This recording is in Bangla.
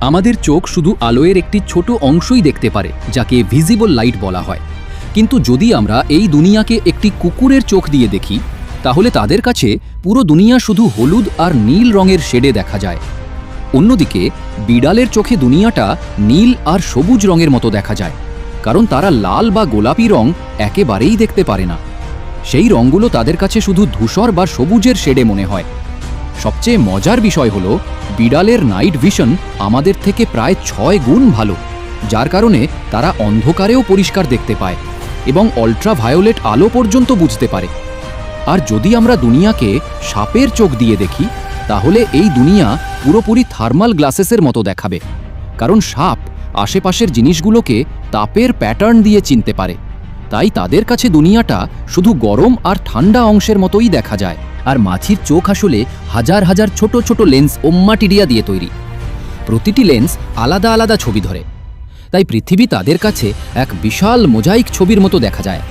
আমাদের চোখ শুধু আলোয়ের একটি ছোট অংশই দেখতে পারে, যাকে ভিজিবল লাইট বলা হয়। কিন্তু যদি আমরা এই দুনিয়াকে একটি কুকুরের চোখ দিয়ে দেখি, তাহলে তাদের কাছে পুরো দুনিয়া শুধু হলুদ আর নীল রঙের শেডে দেখা যায়। অন্যদিকে, বিড়ালের চোখে দুনিয়াটা নীল আর সবুজ রঙের মতো দেখা যায়, কারণ তারা লাল বা গোলাপি রং একেবারেই দেখতে পারে না। সেই রঙগুলো তাদের কাছে শুধু ধূসর বা সবুজের শেডে মনে হয়। সবচেয়ে মজার বিষয় হলো, বিড়ালের নাইট ভিশন আমাদের থেকে প্রায় ছয় গুণ ভালো, যার কারণে তারা অন্ধকারেও পরিষ্কার দেখতে পায় এবং অল্ট্রা ভায়োলেট আলো পর্যন্ত বুঝতে পারে। আর যদি আমরা দুনিয়াকে সাপের চোখ দিয়ে দেখি, তাহলে এই দুনিয়া পুরোপুরি থার্মাল গ্লাসেসের মতো দেখাবে, কারণ সাপ আশেপাশের জিনিসগুলোকে তাপের প্যাটার্ন দিয়ে চিনতে পারে। তাই তাদের কাছে দুনিয়াটা শুধু গরম আর ঠান্ডা অংশের মতোই দেখা যায়। আর মাছির চোখ আসলে হাজার হাজার ছোট ছোট লেন্স ওম্মাটিরিয়া দিয়ে তৈরি। প্রতিটি লেন্স আলাদা আলাদা ছবি ধরে। তাই পৃথিবী তাদের কাছে এক বিশাল মোজাইক ছবির মতো দেখা যায়।